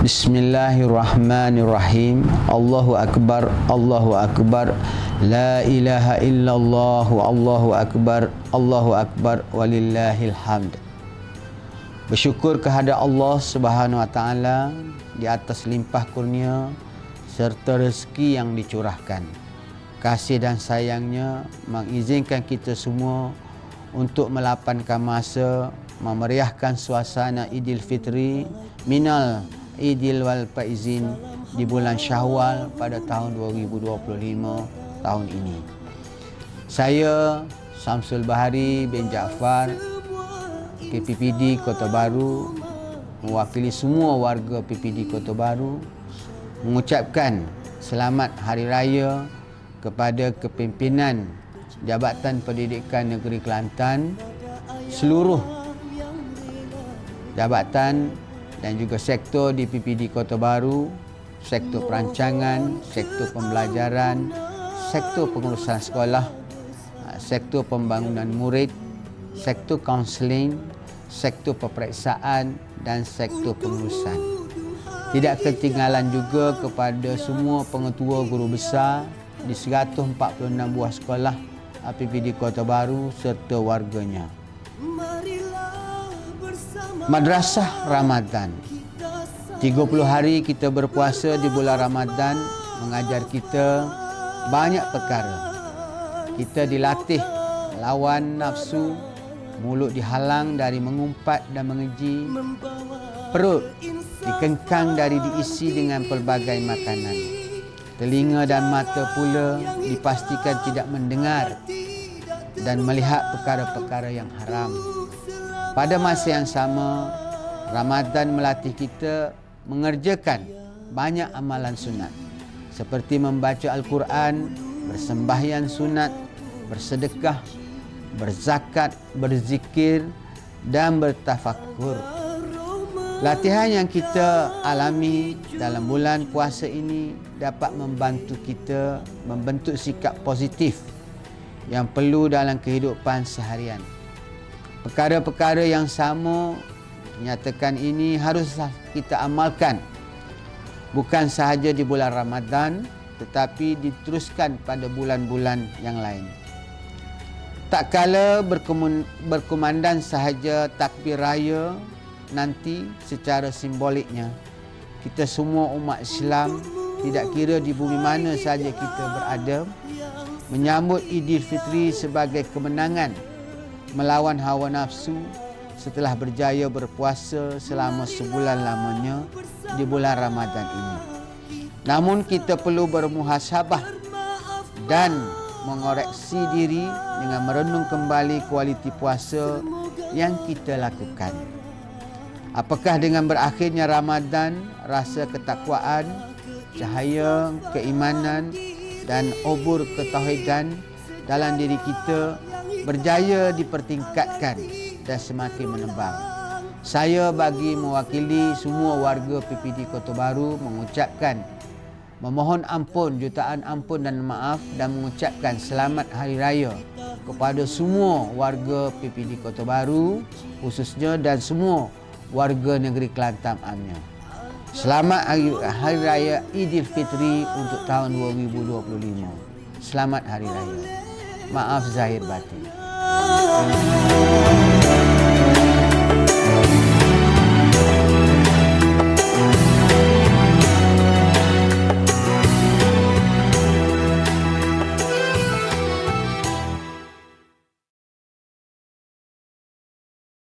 Bismillahirrahmanirrahim. Allahu akbar, Allahu akbar. La ilaha illallah, Allahu akbar, Allahu akbar walillahil hamd. Bersyukur kehadap Allah Subhanahu wa taala di atas limpah kurnia serta rezeki yang dicurahkan. Kasih dan sayangnya mengizinkan kita semua untuk melapankan masa memeriahkan suasana Idul Fitri minal Idil wal Faizin di bulan Syawal pada tahun 2025 tahun ini. Saya Samsul Bahari bin Jaafar PPPD Kota Baru mewakili semua warga PPD Kota Baru mengucapkan selamat hari raya kepada kepimpinan Jabatan Pendidikan Negeri Kelantan seluruh jabatan dan juga sektor di PPD Kota Baru, sektor perancangan, sektor pembelajaran, sektor pengurusan sekolah, ah, sektor pembangunan murid, sektor kaunseling, sektor peperiksaan dan sektor pengurusan. Tidak ketinggalan juga kepada semua pengetua guru besar di 146 buah sekolah PPD Kota Baru serta warganya. Madrasah Ramadan 30 hari kita berpuasa di bulan Ramadan mengajar kita banyak perkara. Kita dilatih lawan nafsu, mulut dihalang dari mengumpat dan mengeji, perut dikengkang dari diisi dengan pelbagai makanan. Telinga dan mata pula dipastikan tidak mendengar dan melihat perkara-perkara yang haram. Pada masa yang sama, Ramadan melatih kita mengerjakan banyak amalan sunat seperti membaca Al-Quran, bersembahyang sunat, bersedekah, berzakat, berzikir dan bertafakur. Latihan yang kita alami dalam bulan puasa ini dapat membantu kita membentuk sikap positif yang perlu dalam kehidupan seharian. Perkara-perkara yang sama nyatakan ini haruslah kita amalkan bukan sahaja di bulan Ramadan tetapi diteruskan pada bulan-bulan yang lain. Tak kala berkumandan sahaja takbir raya nanti secara simboliknya kita semua umat Islam tidak kira di bumi mana saja kita berada menyambut Idul Fitri sebagai kemenangan melawan hawa nafsu setelah berjaya berpuasa selama sebulan lamanya di bulan Ramadan ini. Namun kita perlu bermuhasabah dan mengoreksi diri dengan merenung kembali kualiti puasa yang kita lakukan. Apakah dengan berakhirnya Ramadan, rasa ketakwaan, cahaya keimanan dan obor ketauhidan dalam diri kita berjaya dipertingkatkan dan semakin menembang. Saya bagi mewakili semua warga PPD Kota Baru mengucapkan memohon ampun, jutaan ampun dan maaf dan mengucapkan selamat hari raya kepada semua warga PPD Kota Baru khususnya dan semua warga negeri Kelantan amnya. Selamat hari, hari raya Idul Fitri untuk tahun 2025. Selamat hari raya. Maaf zahir batin.